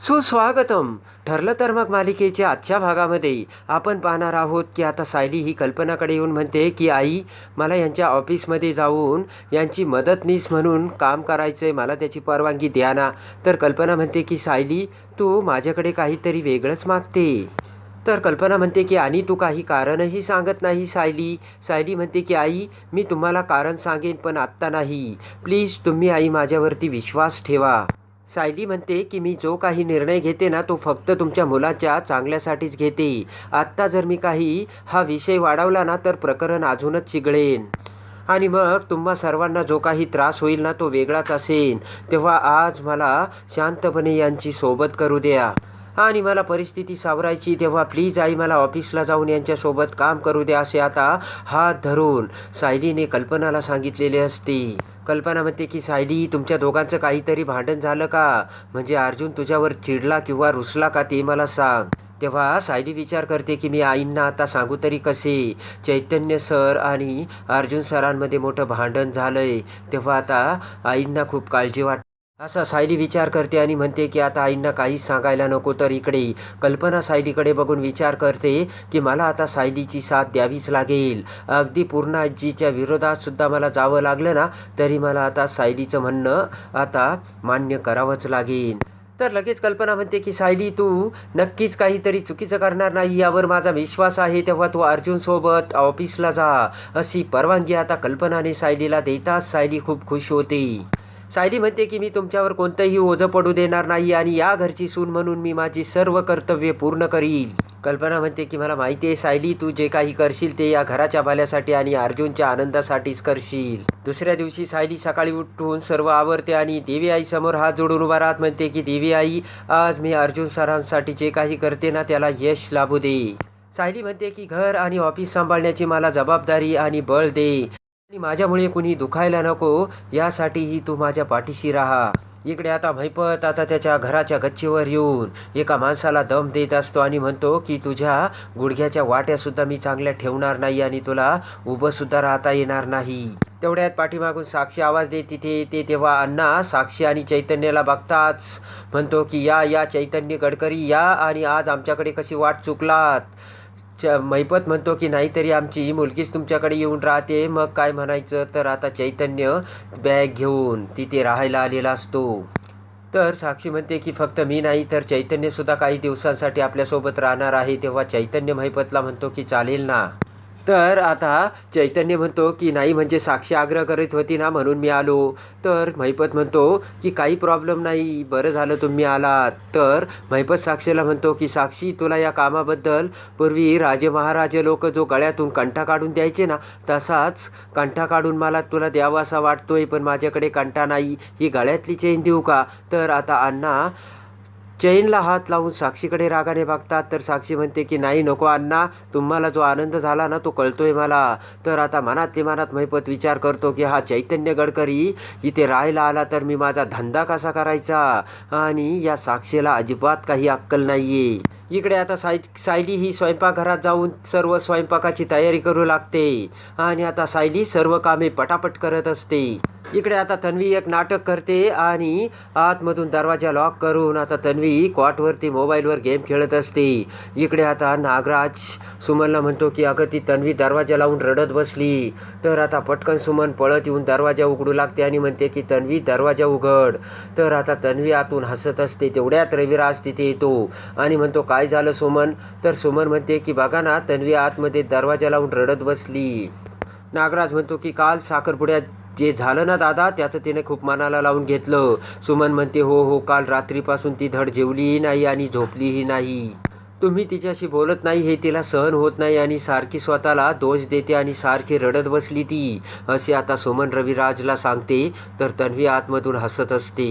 सुस्वागतम. ठरलं तर मग मालिकेच्या आजच्या भागामध्ये आपण पाहणार आहोत की आता सायली ही कल्पनाकडे येऊन म्हणते की आई मला यांच्या ऑफिसमध्ये जाऊन यांची मदतनीस म्हणून काम करायचं आहे मला त्याची परवानगी द्या ना. तर कल्पना म्हणते की सायली तू माझ्याकडे काहीतरी वेगळंच मागते. तर कल्पना म्हणते की आणि तू काही कारणही सांगत नाही सायली. सायली म्हणते की आई मी तुम्हाला कारण सांगेन पण आत्ता नाही. प्लीज तुम्ही आई माझ्यावरती विश्वास ठेवा. सायली म्हणते की मी जो काही निर्णय घेते ना तो फक्त तुमच्या मुलाच्या चांगल्यासाठीच घेते. आत्ता जर मी काही हा विषय वाढवला ना तर प्रकरण अजूनच चिघळेन. आणि मग तुम्हा सर्वांना जो काही त्रास होईल ना तो वेगळाच असेल तेव्हा आज मला शांतपणे यांची सोबत करू द्या. आणि मला परिस्थिती सावरायची तेव्हा प्लीज आई मला ऑफिसला जाऊन यांच्यासोबत काम करू द्या असे आता हात धरून सायलीने कल्पनाला सांगितलेले असते. कल्पना म्हणते की सायली तुमच्या दोघांचं काहीतरी भांडण झालं का? म्हणजे अर्जुन तुझ्यावर चिडला किंवा रुसला का ते मला सांग. तेव्हा सायली विचार करते की मी आईंना आता सांगू तरी कसे? चैतन्य सर आणि अर्जुन सरांमध्ये मोठं भांडण झालं आहे तेव्हा आता आईंना खूप काळजी वाट असा सायली विचार करते आणि म्हणते की आता आईंना काहीच सांगायला नको तर इकडे कल्पना सायलीकडे बघून विचार करते की मला आता सायलीची साथ द्यावीच लागेल. अगदी पूर्ण आजीच्या विरोधात सुद्धा मला जावं लागलं ना तरी मला आता सायलीचं म्हणणं आता मान्य करावंच लागेल. तर लगेच कल्पना म्हणते की सायली तू नक्कीच काहीतरी चुकीचं करणार नाही यावर माझा विश्वास आहे तेव्हा तू अर्जुनसोबत ऑफिसला जा. अशी परवानगी आता कल्पनाने सायलीला देताच सायली खूप खुश होते. सायली म्हणते की मी तुमच्यावर कोणतंही ओझं पडू देणार नाही आणि या घरची सून म्हणून मी माझी सर्व कर्तव्य पूर्ण करील कल्पना म्हणते की मला माहिती आहे सायली तू जे काही करशील ते या घराच्या भाल्यासाठी आणि अर्जुनच्या आनंदासाठीच करशील. दुसऱ्या दिवशी सायली सकाळी उठून सर्व आवरते आणि देवी आई समोर हात जोडून उभा राहत म्हणते की देवी आई आज मी अर्जुन सरांसाठी जे काही करते ना त्याला यश लाभू दे. सायली म्हणते की घर आणि ऑफिस सांभाळण्याची मला जबाबदारी आणि बळ दे. माझ्यामुळे कुणी दुखायला नको यासाठीही तू माझ्या पाठीशी राहा. इकडे आता भैपत आता त्याच्या घराच्या गच्चीवर येऊन एका माणसाला दम देत असतो आणि म्हणतो की तुझ्या गुडघ्याच्या वाट्यासुद्धा मी चांगल्या ठेवणार नाही आणि तुला उभंसुद्धा राहता येणार नाही. तेवढ्यात पाठीमागून साक्षी आवाज देत तिथे येते तेव्हा अण्णा साक्षी आणि चैतन्याला बघताच म्हणतो की या या चैतन्य गडकरी या आणि आज आमच्याकडे कशी वाट चुकलात. च मैपत म्हणतो की नाहीतरी आमची मुलगीच तुमच्याकडे येऊन राहते. मग काय म्हणायचं? तर आता चैतन्य बॅग घेऊन तिथे राहायला आलेला असतो. तर साक्षी म्हणते की फक्त मी नाही तर चैतन्यसुद्धा काही दिवसांसाठी आपल्यासोबत राहणार आहे. तेव्हा चैतन्य मैपतला म्हणतो की चालेल ना. तर आता चैतन्य म्हणतो की नाही म्हणजे साक्षी आग्रह करीत होती ना म्हणून मी आलो. तर महिपत म्हणतो की काही प्रॉब्लेम नाही बरं झालं तुम्ही आलात. तर महिपत साक्षीला म्हणतो की साक्षी तुला या कामाबद्दल पूर्वी राजे महाराजे लोक जो गळ्यातून कंठा काढून द्यायचे ना तसाच कंठा काढून मला तुला द्यावा असा वाटतोय पण माझ्याकडे कंठा नाही. ही गळ्यातली चेन देऊ का? तर आता अण्णा चैनला हात लावून साक्षीकडे रागाने बघतात तर साक्षी म्हणते की नाही नको अण्णा तुम्हाला जो आनंद झाला ना तो कळतोय मला. तर आता मनातली मनात महिपत विचार करतो की हा चैतन्य गडकरी इथे राहायला आला तर मी माझा धंदा कसा करायचा? आणि या साक्षीला अजिबात काही अक्कल नाही आहे इकडे आता साय सायली ही स्वयंपाकघरात जाऊन सर्व स्वयंपाकाची तयारी करू लागते. आणि आता सायली सर्व कामे पटापट करत असते. इकडे आता तन्वी एक नाटक करते आणि आतमधून दरवाजा लॉक करून आता तन्वी कॉटवरती मोबाईलवर गेम खेळत असते. इकडे आता नागराज सुमनला म्हणतो की अगं ती तन्वी दरवाजा लावून रडत बसली. तर आता पटकन सुमन पळत येऊन दरवाजा उघडू लागते आणि म्हणते की तन्वी दरवाजा उघड. तर आता तन्वी आतून हसत असते. तेवढ्यात रविराज तिथे येतो आणि म्हणतो काय काय झालं सुमन? तर सुमन म्हणते की बघा ना तन्वी आतमध्ये दरवाजा लावून रडत बसली. नागराज म्हणतो की काल साखरपुड्यात जे झालं ना दादा त्याचं तिने खूप मनाला लावून घेतलं. सुमन म्हणते हो हो काल रात्रीपासून ती धड जेवलीही नाही आणि झोपलीही नाही. तुम्ही तिच्याशी बोलत नाही हे तिला सहन होत नाही आणि सारखी स्वतःला दोष देते आणि सारखी रडत बसली ती. असे आता सुमन रविराजला सांगते तर तन्वी आतमधून हसत असते.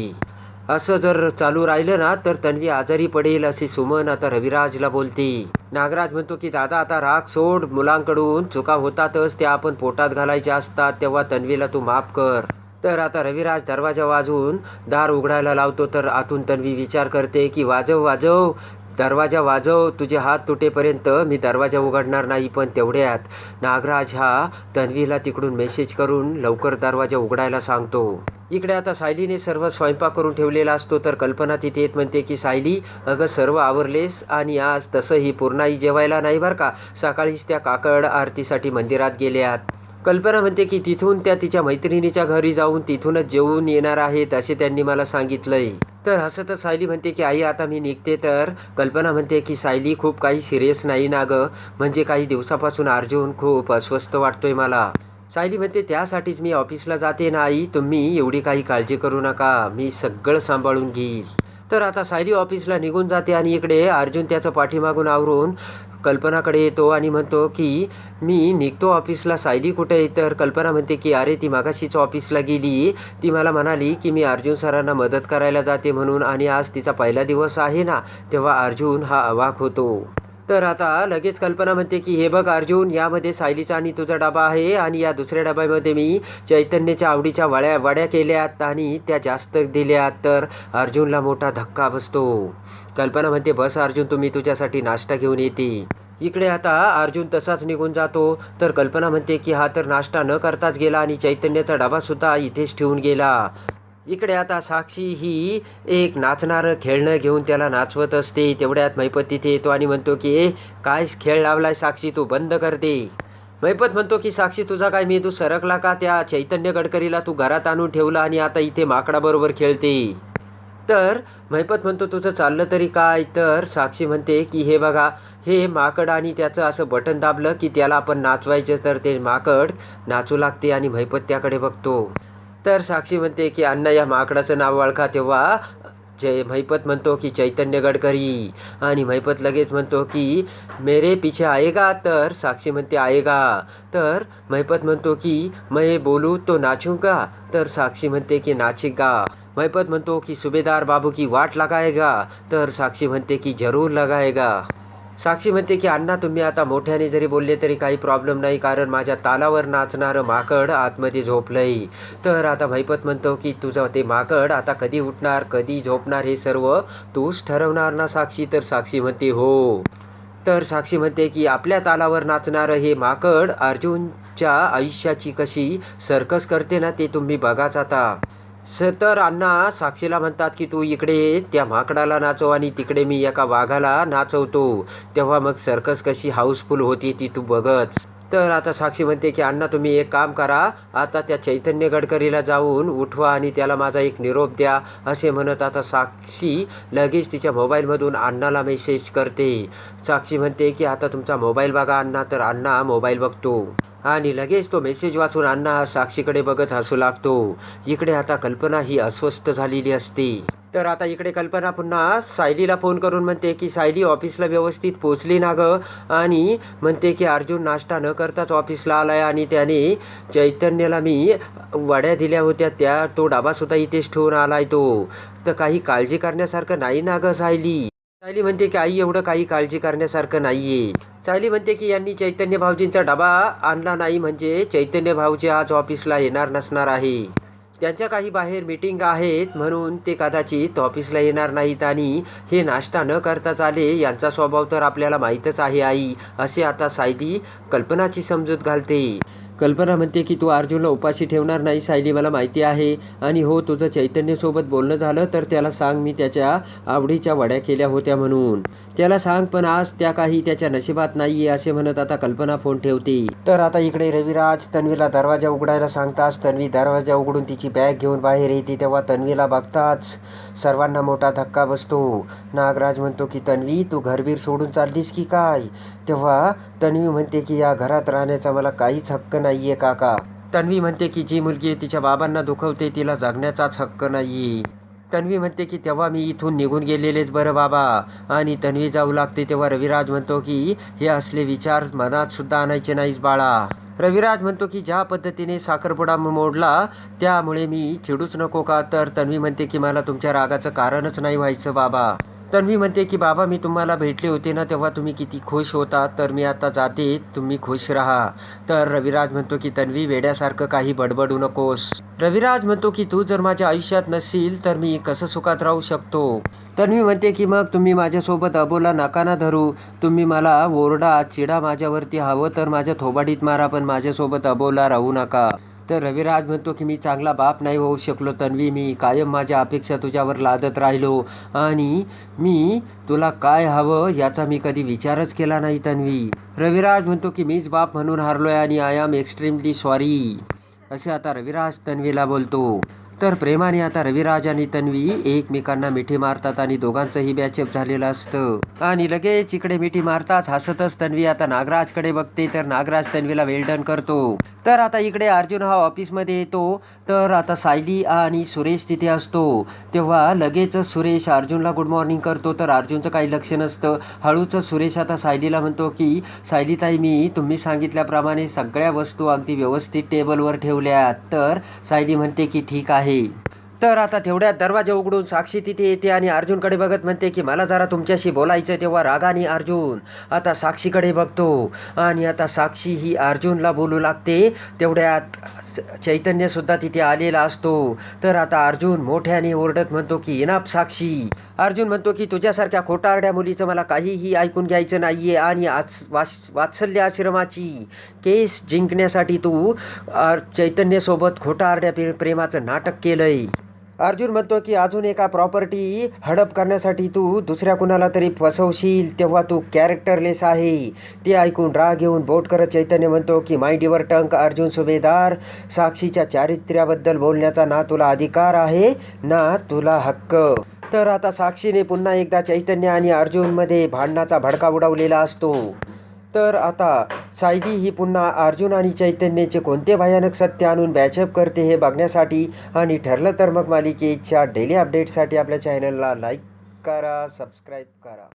असं जर चालू राहिलं ना तर तन्वी आजारी पडेल असे सुमन आता रविराजला बोलते. नागराज म्हणतो की दादा आता राग सोड. मुलांकडून चुका होतातच त्या आपण पोटात घालायच्या असतात तेव्हा तन्वीला तू माफ कर. तर आता रविराज दरवाजा वाजवून दार उघडायला लावतो तर आतून तन्वी विचार करते की वाजव वाजव. दरवाजा वाजव तुझे हात तुटेपर्यंत मी दरवाजा उघडणार नाही पण तेवढ्यात नागराज हा तन्वीला तिकडून मेसेज करून लवकर दरवाजा उघडायला सांगतो. इकडे आता सायलीने सर्व स्वयंपाक करून ठेवलेला असतो तर कल्पना तिथे येत म्हणते की सायली अगं सर्व आवरलेस आणि आज तसंही पूर्णाई जेवायला नाही बरं का? सकाळीच त्या काकड आरतीसाठी मंदिरात गेल्यात कल्पना म्हणते की तिथून त्या तिच्या मैत्रिणीच्या घरी जाऊन तिथूनच जेवून येणार आहेत असे त्यांनी मला सांगितलंय. तर हसतच सायली म्हणते की आई आता मी निघते तर. कल्पना म्हणते की सायली खूप काही सिरियस नाही ना गं. म्हणजे काही दिवसापासून अर्जुन खूप अस्वस्थ वाटतोय मला. सायली म्हणते त्यासाठीच मी ऑफिसला जाते ना आई. तुम्ही एवढी काही काळजी करू नका. मी सगळं सांभाळून घेईल. तर आता सायली ऑफिसला निघून जाते आणि इकडे अर्जुन त्याचं पाठीमागून आवरून कल्पनाकडे येतो आणि म्हणतो की मी निघतो ऑफिसला सायली कुठे आहे? तर कल्पना म्हणते की अरे ती मागाशीच ऑफिसला गेली. ती मला म्हणाली की मी अर्जुन सरांना मदत करायला जाते म्हणून आणि आज तिचा पहिला दिवस आहे ना तेव्हा अर्जुन हा अवाक होतो. तर आता लगेच कल्पना म्हणते की हे बघ अर्जुन यामध्ये सायलीचा आणि तुझा डबा आहे आणि या दुसऱ्या डब्यामध्ये मी चैतन्याच्या आवडीच्या वड्या वड्या केल्यात आणि त्या जास्त दिल्यात. तर अर्जुनला मोठा धक्का बसतो. कल्पना म्हणते बस अर्जुन तुम्ही तुझ्यासाठी नाश्ता घेऊन येते. इकडे आता अर्जुन तसाच निघून जातो. तर कल्पना म्हणते की हा तर नाश्ता न करताच गेला आणि चैतन्याचा डबासुद्धा इथेच ठेवून गेला. इकडे आता साक्षी ही एक नाचणारं खेळणं घेऊन त्याला नाचवत असते. तेवढ्यात मैपत तिथे येतो आणि म्हणतो की ए काय खेळ लावलाय साक्षी तू बंद कर दे मैपत म्हणतो की साक्षी तुझा काय मेंदू सरकला का? त्या चैतन्य गडकरीला तू घरात आणून ठेवला आणि आता इथे माकडाबरोबर खेळते. तर मैपत म्हणतो तुझं चाललं तरी काय? तर साक्षी म्हणते की हे बघा हे माकड आणि त्याचं असं बटन दाबलं की त्याला आपण नाचवायचं तर ते माकड नाचू लागते आणि मैपत त्याकडे बघतो. तर साक्षी म्हणते की अण्णा या माकडाचं नाव ओळखा तेव्हा. जय महिपत म्हणतो की चैतन्य गडकरी. आणि महिपत लगेच म्हणतो की मेरे पीछे आएगा तर. साक्षी म्हणते आएगा. तर महिपत म्हणतो की मैं बोलू तो नाचूंगा. तर साक्षी म्हणते की नाचेगा. महिपत म्हणतो की सुभेदार बाबू की वाट लगाएगा. तर साक्षी म्हणते की जरूर लगाएगा. साक्षी म्हणते की अण्णा तुम्ही आता मोठ्याने जरी बोलले तरी काही प्रॉब्लेम नाही कारण माझ्या तालावर नाचणारं माकड आतमध्ये झोपलंय. तर आता महिपत म्हणतो की तुझं ते माकड आता कधी उठणार कधी झोपणार हे सर्व तूच ठरवणार ना साक्षी? तर साक्षी म्हणते हो. तर साक्षी म्हणते की आपल्या तालावर नाचणारं हे माकड अर्जुनच्या आयुष्याची कशी सर्कस करते ना ते तुम्ही बघाच आता. सतर तर अण्णा साक्षीला म्हणतात की तू इकडे त्या माकडाला नाचव आणि तिकडे मी एका वाघाला नाचवतो. तेव्हा मग सर्कस कशी हाऊसफुल होती ती तू बघच. तर आता साक्षी म्हणते की अण्णा तुम्ही एक काम करा. आता त्या चैतन्य गडकरीला जाऊन उठवा आणि त्याला माझा एक निरोप द्या असे म्हणत आता साक्षी लगेच तिच्या मोबाईलमधून अण्णाला मेसेज करते. साक्षी म्हणते की आता तुमचा मोबाईल बघा अण्णा तर अण्णा मोबाईल बघतो. आणि लगेच तो मेसेज वाचून अण्णा हा साक्षीकडे बघत हसू लागतो. इकडे आता कल्पना ही अस्वस्थ झालेली असते. तर आता इकडे कल्पना पुन्हा सायलीला फोन करून म्हणते की सायली ऑफिसला व्यवस्थित पोचली ना गं? आणि म्हणते की अर्जुन नाश्ता न करताच ऑफिसला आलाय आणि त्याने चैतन्याला मी वड्या दिल्या होत्या त्या तो डाबासुद्धा इथेच ठेवून आलाय तो. तर काही काळजी करण्यासारखं नाही ना गं सायली? सायली म्हणते की आई एवढं काही काळजी करण्यासारखं नाही आहे सायली म्हणते की यांनी चैतन्य भाऊजींचा डबा आणला नाही म्हणजे चैतन्य भाऊजी आज ऑफिसला येणार नसणार आहे. त्यांच्या काही बाहेर मीटिंग आहेत म्हणून ते कदाचित ऑफिसला येणार नाहीत आणि हे नाश्ता न करताच आले यांचा स्वभाव तर आपल्याला माहीतच आहे आई. असे आता सायली कल्पनाची समजूत घालते. कल्पना म्हणते की तू अर्जुनला उपाशी ठेवणार नाही सायली मला माहिती आहे. आणि हो तुझं चैतन्यसोबत बोलणं झालं तर त्याला सांग मी त्याच्या आवडीच्या वड्या केल्या होत्या म्हणून. त्याला सांग पण आज त्या काही त्याच्या नशिबात नाही असे म्हणत आता कल्पना फोन ठेवते. तर आता इकडे रविराज तन्वीला दरवाजा उघडायला सांगताच तन्वी दरवाजा उघडून तिची बॅग घेऊन बाहेर येते तेव्हा तन्वीला बघताच सर्वांना मोठा धक्का बसतो. नागराज म्हणतो की तन्वी तू घरबीर सोडून चाललीस की काय? तेव्हा तन्वी म्हणते की या घरात राहण्याचा मला काहीच हक्क नाही नाहीये काका. तन्वी म्हणते की जी मुलगी तिच्या बाबांना दुखवते तिला जगण्याचाच हक्क नाही तन्वी म्हणते की तेव्हा मी इथून निघून गेलेलेच बरं बाबा. आणि तन्वी जाऊ लागते तेव्हा रविराज म्हणतो की हे असले विचार मनात सुद्धा आणायचे नाहीच बाळा. रविराज म्हणतो की ज्या पद्धतीने साखरपुडा मोडला त्यामुळे मी चिडूच नको का? तर तन्वी म्हणते की मला तुमच्या रागाचं कारणच नाही व्हायचं बाबा. तन्वी म्हणते की बाबा मी तुम्हाला भेटले होते ना तेव्हा तुम्ही किती खुश होता. तर मी आता जाते. तुम्ही खुश राहा. तर रविराज म्हणतो की तन्वी वेड्यासारखं काही बडबडू नकोस. रविराज म्हणतो की तू जर माझ्या आयुष्यात नसशील तर मी कसं सुखात राहू शकतो? तन्वी म्हणते की मग तुम्ही माझ्यासोबत अबोला नाकाना धरू. तुम्ही मला ओरडा चिडा माझ्यावरती हवं तर माझ्या थोबाडीत मारा पण माझ्यासोबत अबोला राहू नका. तर रविराज म्हणतो की मी चांगला बाप नाही होऊ शकलो तन्वी मी कायम माझ्या अपेक्षा तुझ्यावर लादत राहिलो. आणि मी तुला काय हवं याचा मी कधी विचारच केला नाही तन्वी. रविराज म्हणतो की मीच बाप म्हणून हारलोय आणि आय एम एक्स्ट्रीमली सॉरी. असे आता रविराज तन्वीला बोलतो. तर प्रेमाने आता रविराज आणि तन्वी एकमेकांना मिठी मारतात आणि दोघांचंही बॅचअप झालेलं असतं. आणि लगेच इकडे मिठी मारताच हसतच तन्वी आता नागराजकडे बघते तर नागराज तन्वीला वेल्डन करतो. तर आता इकडे अर्जुन हा ऑफिसमध्ये येतो तर आता सायली आणि सुरेश तिथे असतो. तेव्हा लगेचच सुरेश अर्जुनला गुड मॉर्निंग करतो तर अर्जुनचं काही लक्ष नसतं. हळूच सुरेश आता सायलीला म्हणतो की सायलीताई मी तुम्ही सांगितल्याप्रमाणे सगळ्या वस्तू अगदी व्यवस्थित टेबलवर ठेवल्या तर सायली म्हणते की ठीक आहे Hey. तर आता तेवढ्यात दरवाजा उघडून साक्षी तिथे येते आणि अर्जुनकडे बघत म्हणते की मला जरा तुमच्याशी बोलायचं तेव्हा रागाने अर्जुन. आता साक्षीकडे बघतो आणि आता साक्षी ही अर्जुनला बोलू लागते. तेवढ्यात चैतन्यसुद्धा तिथे आलेला असतो. तर आता अर्जुन मोठ्याने ओरडत म्हणतो की इनाप साक्षी. अर्जुन म्हणतो की तुझ्यासारख्या खोटारड्या मुलीचं मला काहीही ऐकून घ्यायचं नाही आहे आणि आज वास वात्सल्य आश्रमाची केस जिंकण्यासाठी तू चैतन्यसोबत खोटारड्या प्रे प्रेमाचं नाटक केलं आहे अर्जुन म्हणतो की अजून एका प्रॉपर्टी हडप करण्यासाठी तू दुसऱ्या कुणाला तरी फसवशील तेव्हा तू कॅरेक्टरलेस आहे. ते ऐकून राग येऊन बोट करत चैतन्य म्हणतो की माय डिवर टंक अर्जुन सुभेदार साक्षीच्या चारित्र्याबद्दल बोलण्याचा ना तुला अधिकार आहे ना तुला हक्क. तर आता साक्षीने पुन्हा एकदा चैतन्य आणि अर्जुनमध्ये भांडणाचा भडका उडवलेला असतो. तर आता सायली ही पुन्हा अर्जुन आणि चैतन्याचे कोणते भयानक सत्य आणून बॅचअप करते हे बघण्यासाठी आणि ठरलं तर मग मालिकेच्या डेली अपडेटसाठी आपल्या चॅनलला लाईक करा सबस्क्राईब करा.